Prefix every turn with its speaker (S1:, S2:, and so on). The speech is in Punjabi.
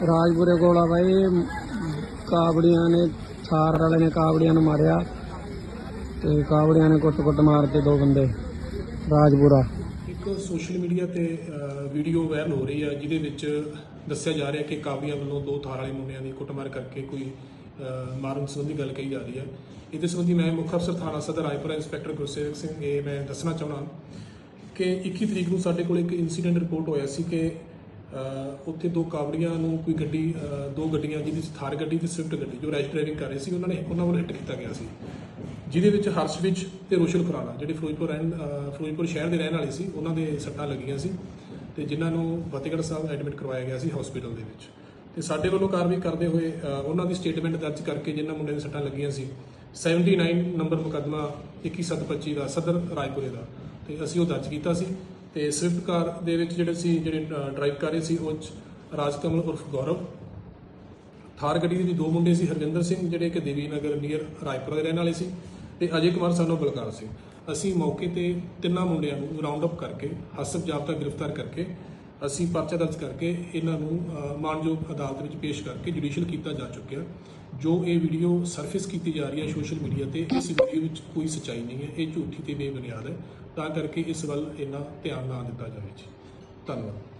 S1: ਰਾਜਪੁਰੇ ਕੋਲ ਆ ਬਾਈ, ਕਾਬੜੀਆਂ ਨੇ ਥਾਰ ਵਾਲੇ ਨੇ ਕਾਬੜੀਆਂ ਨੂੰ ਮਾਰਿਆ ਤੇ ਕਾਬੜੀਆਂ ਨੇ ਕੁੱਟ-ਕੁੱਟ ਮਾਰਤੇ ਦੋ ਬੰਦੇ ਰਾਜਪੁਰਾ।
S2: ਇੱਕ ਸੋਸ਼ਲ ਮੀਡੀਆ ਤੇ ਵੀਡੀਓ ਵਾਇਰਲ ਹੋ ਰਹੀ ਹੈ ਜਿਹਦੇ ਵਿੱਚ ਦੱਸਿਆ ਜਾ ਰਿਹਾ ਕਿ ਕਾਬੀਆਂ ਵੱਲੋਂ ਦੋ ਥਾਰ ਵਾਲੇ ਮੁੰਡਿਆਂ ਦੀ ਕੁੱਟਮਾਰ ਕਰਕੇ ਕੋਈ ਮਾਰਨ ਸੰਬੰਧੀ ਗੱਲ ਕਹੀ ਜਾ ਰਹੀ ਹੈ ਇਹਦੇ ਸੰਬੰਧੀ ਮੈਂ ਮੁੱਖ ਅਫਸਰ ਥਾਣਾ ਸਦਰ, ਰਾਏਪੁਰਾ ਇੰਸਪੈਕਟਰ ਗੁਰਸੇਵਕ ਸਿੰਘ, ਇਹ ਮੈਂ ਦੱਸਣਾ ਚਾਹੁੰਦਾ ਕਿ 21 ਤਰੀਕ ਨੂੰ ਸਾਡੇ ਕੋਲ ਇੱਕ ਇਨਸੀਡੈਂਟ ਰਿਪੋਰਟ ਹੋਇਆ ਸੀ ਕਿ ਉੱਥੇ ਦੋ ਕਾਵੜੀਆਂ ਨੂੰ ਕੋਈ ਗੱਡੀ ਦੋ ਗੱਡੀਆਂ ਜਿਹਦੇ 'ਚ ਥਾਰ ਗੱਡੀ ਤੇ ਸਵਿਫਟ ਗੱਡੀ, ਜੋ ਰੈਸ਼ ਡਰਾਈਵਿੰਗ ਕਰ ਰਹੇ ਸੀ, ਉਹਨਾਂ ਨੇ ਉਹਨਾਂ ਵੱਲੋਂ ਹਿੱਟ ਕੀਤਾ ਗਿਆ ਸੀ। ਜਿਹਦੇ ਵਿੱਚ ਹਰਸ਼ ਵਿੱਚ ਤੇ ਰੋਸ਼ਨ ਖੁਰਾਣਾ ਜਿਹੜੇ ਫਿਰੋਜ਼ਪੁਰ ਰਹਿਣ ਫਿਰੋਜ਼ਪੁਰ ਸ਼ਹਿਰ ਦੇ ਰਹਿਣ ਵਾਲੇ ਸੀ, ਉਹਨਾਂ ਦੇ ਸੱਟਾਂ ਲੱਗੀਆਂ ਸੀ ਤੇ ਜਿਨ੍ਹਾਂ ਨੂੰ ਫਤਿਹਗੜ੍ਹ ਸਾਹਿਬ ਐਡਮਿਟ ਕਰਵਾਇਆ ਗਿਆ ਸੀ ਹਸਪੀਟਲ ਦੇ ਵਿੱਚ। ਤੇ ਸਾਡੇ ਵੱਲੋਂ ਕਾਰਵਾਈ ਕਰਦੇ ਹੋਏ ਉਹਨਾਂ ਦੀ ਸਟੇਟਮੈਂਟ ਦਰਜ ਕਰਕੇ ਜਿਨ੍ਹਾਂ ਮੁੰਡਿਆਂ ਦੇ ਸੱਟਾਂ ਲੱਗੀਆਂ ਸੀ 79 ਨੰਬਰ ਮੁਕੱਦਮਾ 21725 ਦਾ, ਸਦਰ ਰਾਏਪੁਰੇ ਦਾ, ਤੇ ਅਸੀਂ ਉਹ ਦਰਜ ਕੀਤਾ ਸੀ। ਤੇ ਸਵਿਫਟ ਕਾਰ ਦੇ ਵਿੱਚ ਜਿਹੜੇ ਸੀ, ਜਿਹੜੇ ਡਰਾਈਵ ਕਰ ਰਹੇ ਸੀ, ਉਹ 'ਚ ਰਾਜਕਮਲ ਉਰਫ ਗੌਰਵ, ਥਾਰ ਗੱਡੀ ਦੇ ਵਿੱਚ ਦੋ ਮੁੰਡੇ ਸੀ, ਹਰਜਿੰਦਰ ਸਿੰਘ, ਜਿਹੜੇ ਕਿ ਦੇਵੀ ਨਗਰ ਨੀਅਰ ਰਾਏਪੁਰ ਦੇ ਰਹਿਣ ਵਾਲੇ ਸੀ ਤੇ ਅਜੇ ਕੁਮਾਰ ਸਾਨੂੰ ਬਲਕਾਰ ਸਿੰਘ। ਅਸੀਂ ਮੌਕੇ ਤੇ ਤਿੰਨਾਂ ਮੁੰਡਿਆਂ ਨੂੰ ਰਾਉਂਡ ਅਪ ਕਰਕੇ ਹਸਬ ਜਾਬਤਾ ਗ੍ਰਿਫਤਾਰ ਕਰਕੇ ਅਸੀਂ ਪਰਚਾ ਦਰਜ ਕਰਕੇ ਇਹਨਾਂ ਨੂੰ ਅ, ਮਾਣਯੋਗ ਅਦਾਲਤ ਵਿੱਚ ਪੇਸ਼ ਕਰਕੇ ਜੁਡੀਸ਼ੀਅਲ ਕੀਤਾ ਜਾ ਚੁੱਕਿਆ। ਜੋ ਇਹ ਵੀਡੀਓ ਸਰਫੇਸ ਕੀਤੀ ਜਾ ਰਹੀ ਹੈ ਸੋਸ਼ਲ ਮੀਡੀਆ ਤੇ ਇਸ ਵੀਡੀਓ ਵਿੱਚ ਕੋਈ ਸੱਚਾਈ ਨਹੀਂ ਹੈ। ਇਹ ਝੂਠੀ ਤੇ ਬੇਬੁਨਿਆਦ ਹੈ। ਤਾਂ ਕਰਕੇ ਇਸ ਵੱਲ ਇੰਨਾ ਧਿਆਨ ਨਾ ਦਿੱਤਾ ਜਾਵੇ ਜੀ। ਧੰਨਵਾਦ।